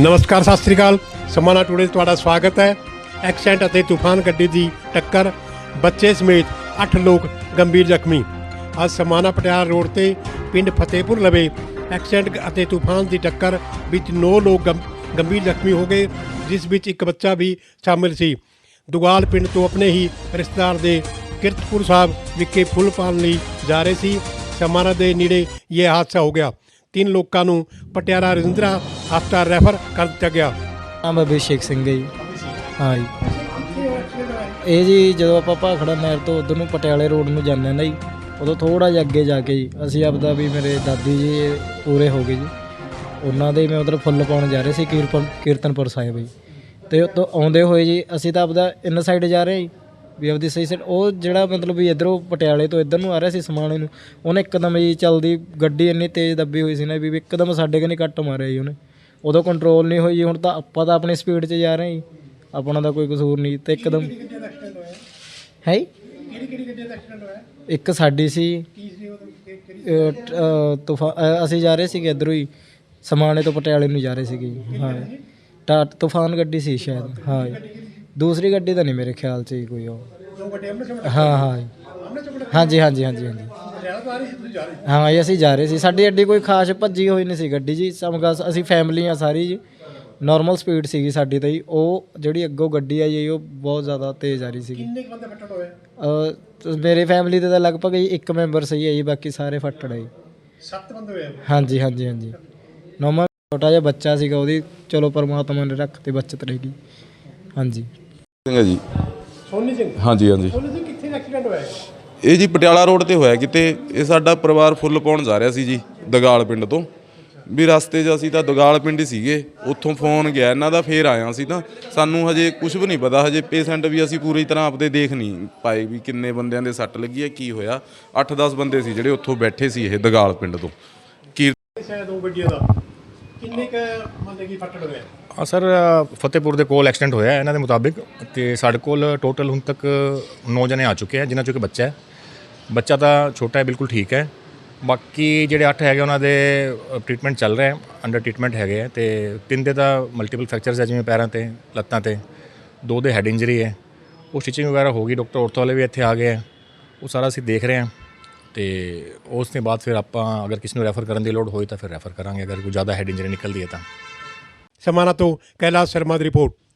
ਨਮਸਕਾਰ, ਸਤਿ ਸ੍ਰੀ ਅਕਾਲ। ਸਮਾਨਾ ਟੂਡੇ 'ਚ ਤੁਹਾਡਾ ਸਵਾਗਤ ਹੈ। ਐਕਸੀਡੈਂਟ ਅਤੇ ਤੂਫਾਨ ਗੱਡੀ ਦੀ ਟੱਕਰ, ਬੱਚੇ ਸਮੇਤ 8 ਲੋਕ ਗੰਭੀਰ ਜ਼ਖਮੀ। ਅੱਜ ਸਮਾਨਾ ਪਟਿਆਲਾ ਰੋਡ ਤੇ ਪਿੰਡ ਫਤਿਹਪੁਰ ਲਵੇ ਐਕਸੀਡੈਂਟ ਅਤੇ ਤੂਫਾਨ ਦੀ ਟੱਕਰ ਵਿੱਚ 9 ਲੋਕ ਗੰਭੀਰ ਜ਼ਖਮੀ ਹੋ ਗਏ, ਜਿਸ ਵਿੱਚ ਇੱਕ ਬੱਚਾ ਵੀ ਸ਼ਾਮਿਲ ਸੀ। ਦੁਗਾਲ ਪਿੰਡ ਤੋਂ ਆਪਣੇ ਹੀ ਰਿਸ਼ਤੇਦਾਰ ਦੇ ਕਿਰਤਪੁਰ ਸਾਹਿਬ ਵਿਖੇ ਫੁੱਲ ਪਾਉਣ ਲਈ ਜਾ ਰਹੇ ਸੀ। ਸਮਾਨਾ ਦੇ ਨੇੜੇ ਇਹ ਹਾਦਸਾ ਹੋ ਗਿਆ। ਤਿੰਨ ਲੋਕਾਂ ਨੂੰ ਪਟਿਆਲਾ ਰਜਿੰਦਰਾ ਹਸਪਤਾਲ ਰੈਫਰ ਕਰ ਦਿੱਤਾ ਗਿਆ। ਨਾਮ ਅਭਿਸ਼ੇਕ ਸਿੰਘ ਹੈ ਜੀ। ਹਾਂ ਜੀ। ਇਹ ਜੀ ਜਦੋਂ ਆਪਾਂ ਭਾਖੜਾ ਨਹਿਰ ਤੋਂ ਉਧਰ ਨੂੰ ਪਟਿਆਲੇ ਰੋਡ ਨੂੰ ਜਾਂਦੇ ਨਾ ਜੀ ਉਦੋਂ ਥੋੜਾ ਜਿਹਾ ਅੱਗੇ ਜਾ ਕੇ ਜੀ ਅਸੀਂ ਆਪਦਾ ਵੀ ਮੇਰੇ ਦਾਦੀ ਜੀ ਪੂਰੇ ਹੋ ਗਏ ਜੀ। ਉਹਨਾਂ ਦੇ ਮੈਂ ਉਧਰ ਫੁੱਲ ਪਾਉਣ ਜਾ ਰਹੇ ਸੀ ਕੀਰਤਨ ਕੀਰਤਨਪੁਰ ਸਾਹਿਬ ਜੀ। ਤੇ ਉਤੋਂ ਆਉਂਦੇ ਹੋਏ ਜੀ ਅਸੀਂ ਤਾਂ ਆਪਦਾ ਇਨ ਸਾਈਡ ਜਾ ਰਹੇ ਜੀ। ਵੀ ਆਪਦੀ ਸਹੀ ਸਾਈਡ ਉਹ ਜਿਹੜਾ ਮਤਲਬ ਵੀ ਇਧਰੋਂ ਪਟਿਆਲੇ ਤੋਂ ਇਧਰ ਨੂੰ ਆ ਰਿਹਾ ਸੀ ਸਮਾਣੇ ਨੂੰ ਉਹਨੇ ਇੱਕਦਮ ਜੀ ਚਲਦੀ ਗੱਡੀ ਇੰਨੀ ਤੇਜ਼ ਦੱਬੀ ਹੋਈ ਸੀ ਨਾ ਵੀ ਇੱਕਦਮ ਸਾਡੇ ਕਨੀ ਕੱਟ ਮਾਰਿਆ ਜੀ ਉਹਨੇ। ਉਦੋਂ ਕੰਟਰੋਲ ਨਹੀਂ ਹੋਈ ਜੀ ਹੁਣ ਤਾਂ ਆਪਾਂ ਤਾਂ ਆਪਣੀ ਸਪੀਡ 'ਚ ਜਾ ਰਹੇ ਜੀ। ਆਪਣਾ ਤਾਂ ਕੋਈ ਕਸੂਰ ਨਹੀਂ ਤੇ ਇੱਕਦਮ ਹੈ? ਇੱਕ ਸਾਡੀ ਸੀ। ਤੂਫਾਨ ਅਸੀਂ ਜਾ ਰਹੇ ਸੀਗੇ ਇਧਰੋਂ ਹੀ। ਸਮਾਣੇ ਤੋਂ ਪਟਿਆਲੇ ਨੂੰ ਜਾ ਰਹੇ ਸੀਗੇ ਜੀ। ਹਾਂ। ਟਾ ਤੂਫਾਨ ਗੱਡੀ ਸੀ ਸ਼ਾਇਦ ਹਾਂ ਜੀ। ਦੂਸਰੀ ਗੱਡੀ ਤਾਂ ਨਹੀਂ ਮੇਰੇ ਖਿਆਲ 'ਚ ਜੀ ਕੋਈ ਉਹ। ਹਾਂ ਹਾਂ। ਜੀ। ਹਾਂਜੀ ਹਾਂਜੀ ਹਾਂਜੀ ਹਾਂਜੀ। ਹਾਂ ਜੀ, ਅਸੀਂ ਜਾ ਰਹੇ ਸੀ। ਸਾਡੀ ਅੱਡੀ ਕੋਈ ਖਾਸ ਭੱਜੀ ਹੋਈ ਨਹੀਂ ਸੀ ਗੱਡੀ ਜੀ। ਸਮਗਾ ਅਸੀਂ ਫੈਮਿਲੀ ਆ ਸਾਰੀ ਜੀ। ਨਾਰਮਲ ਸਪੀਡ ਸੀਗੀ ਸਾਡੀ ਤਾਂ ਜੀ। ਉਹ ਜਿਹੜੀ ਅੱਗੋਂ ਗੱਡੀ ਆ ਜੀ ਉਹ ਬਹੁਤ ਜ਼ਿਆਦਾ ਤੇਜ਼ ਆ ਰਹੀ ਸੀਗੀ। ਕਿੰਨੇ ਕੁ ਬੰਦੇ ਫੱਟੜ ਹੋਏ? ਅਹ ਤੇ ਮੇਰੇ ਫੈਮਿਲੀ ਦੇ ਤਾਂ ਲਗਭਗ ਜੀ ਇੱਕ ਮੈਂਬਰ ਸਹੀ ਹੈ ਜੀ ਬਾਕੀ ਸਾਰੇ ਫੱਟੜ ਹੈ ਜੀ। 7 ਬੰਦੇ ਹੋਏ ਹਾਂਜੀ ਹਾਂਜੀ ਹਾਂਜੀ। ਨੌਵਾਂ ਛੋਟਾ ਜਿਹਾ ਬੱਚਾ ਸੀਗਾ ਉਹਦੀ ਚਲੋ ਪਰਮਾਤਮਾ ਨੇ ਰੱਖ ਤੇ ਬਚਤ ਰਹੇਗੀ ਹਾਂਜੀ। ਸਿੰਘ ਹੈ ਜੀ। ਸੋਨੀ ਸਿੰਘ? ਹਾਂਜੀ ਹਾਂਜੀ। ਸੋਨੀ ਸਿੰਘ ਕਿੱਥੇ ਐਕਸੀਡੈਂਟ ਹੋਇਆ? ਇਹ ਜੀ ਪਟਿਆਲਾ ਰੋਡ ਤੇ ਹੋਇਆ ਕਿਤੇ। ਇਹ ਸਾਡਾ ਪਰਿਵਾਰ ਫੁੱਲ ਪਾਉਣ ਜਾ ਰਿਹਾ ਸੀ ਜੀ ਦਗਾਲ ਪਿੰਡ ਤੋਂ। ਵੀ ਰਸਤੇ 'ਚ ਅਸੀਂ ਤਾਂ ਦਗਾਲ ਪਿੰਡ ਹੀ ਸੀਗੇ। ਉੱਥੋਂ ਫੋਨ ਗਿਆ ਇਹਨਾਂ ਦਾ ਫੇਰ ਆਇਆ ਸੀ ਤਾਂ। ਸਾਨੂੰ ਹਜੇ ਕੁਝ ਵੀ ਨਹੀਂ ਪਤਾ ਹਜੇ ਪੇਸ਼ੈਂਟ ਵੀ ਅਸੀਂ ਪੂਰੀ ਤਰ੍ਹਾਂ ਆਪਦੇ ਦੇਖ ਨਹੀਂ ਪਾਏ ਵੀ ਕਿੰਨੇ ਬੰਦਿਆਂ ਦੇ ਸੱਟ ਲੱਗੀ ਹੈ ਕੀ ਹੋਇਆ। 8-10 ਬੰਦੇ ਸੀ ਜਿਹੜੇ ਉੱਥੋਂ ਬੈਠੇ ਸੀ ਇਹ ਦਗਾਲ ਪਿੰਡ ਤੋਂ। ਕੀ ਸ਼ਾਇਦ ਉਹ ਗੱਡੀਆਂ ਦਾ। ਕਿੰਨੇ ਕ ਬੰਦੇ ਕੀ ਫੱਟੜ ਹੋਏ ਹਾਂ ਸਰ ਫਤਿਹਪੁਰ ਦੇ ਕੋਲ ਐਕਸੀਡੈਂਟ ਹੋਇਆ ਹੈ, ਇਹਨਾਂ ਦੇ ਮੁਤਾਬਿਕ। ਤੇ ਸਾਡੇ ਕੋਲ ਟੋਟਲ ਹੁਣ ਤੱਕ 9 ਜਣੇ ਆ ਚੁੱਕੇ ਆ ਜਿਨ੍ਹਾਂ ਚੋਂ ਇੱਕ ਬੱਚਾ ਹੈ। ਬੱਚਾ ਤਾਂ ਛੋਟਾ ਹੈ, ਬਿਲਕੁਲ ਠੀਕ ਹੈ। ਬਾਕੀ ਜਿਹੜੇ 8 ਹੈਗੇ, ਉਹਨਾਂ ਦੇ ਟ੍ਰੀਟਮੈਂਟ ਚੱਲ ਰਿਹਾ ਹੈ ਅੰਡਰ ਟ੍ਰੀਟਮੈਂਟ ਹੈਗੇ ਆ ਤੇ ਤਿੰਨ ਦੇ ਤਾਂ ਮਲਟੀਪਲ ਫ੍ਰੈਕਚਰਸ ਹੈ, ਜਿਵੇਂ ਪੈਰਾਂ ਤੇ, ਲੱਤਾਂ ਤੇ। ਦੋ ਦੇ ਹੈਡ ਇੰਜਰੀ ਹੈ। ਉਹ ਸਟਿਚਿੰਗ ਵਗੈਰਾ ਹੋ ਗਈ ਡਾਕਟਰ ਔਰਥੋ ਵਾਲੇ ਵੀ ਇੱਥੇ ਆ ਗਏ ਆ ਉਹ ਸਾਰਾ ਅਸੀਂ ਦੇਖ ਰਹੇ ਹਾਂ। ਤੇ ਉਸ ਤੋਂ ਬਾਅਦ ਫਿਰ ਆਪਾਂ ਅਗਰ ਕਿਸੇ ਨੂੰ ਰੈਫਰ ਕਰਨ ਦੀ ਲੋੜ ਹੋਈ ਤਾਂ ਫਿਰ ਰੈਫਰ ਕਰਾਂਗੇ, ਅਗਰ ਕੋਈ ਜ਼ਿਆਦਾ ਹੈਡ ਇੰਜਰੀ ਨਿਕਲਦੀ ਹੈ ਤਾਂ। ਸਮਾਨਾ ਤੋਂ ਕੈਲਾਸ਼ ਸ਼ਰਮਾ ਦੀ ਰਿਪੋਰਟ।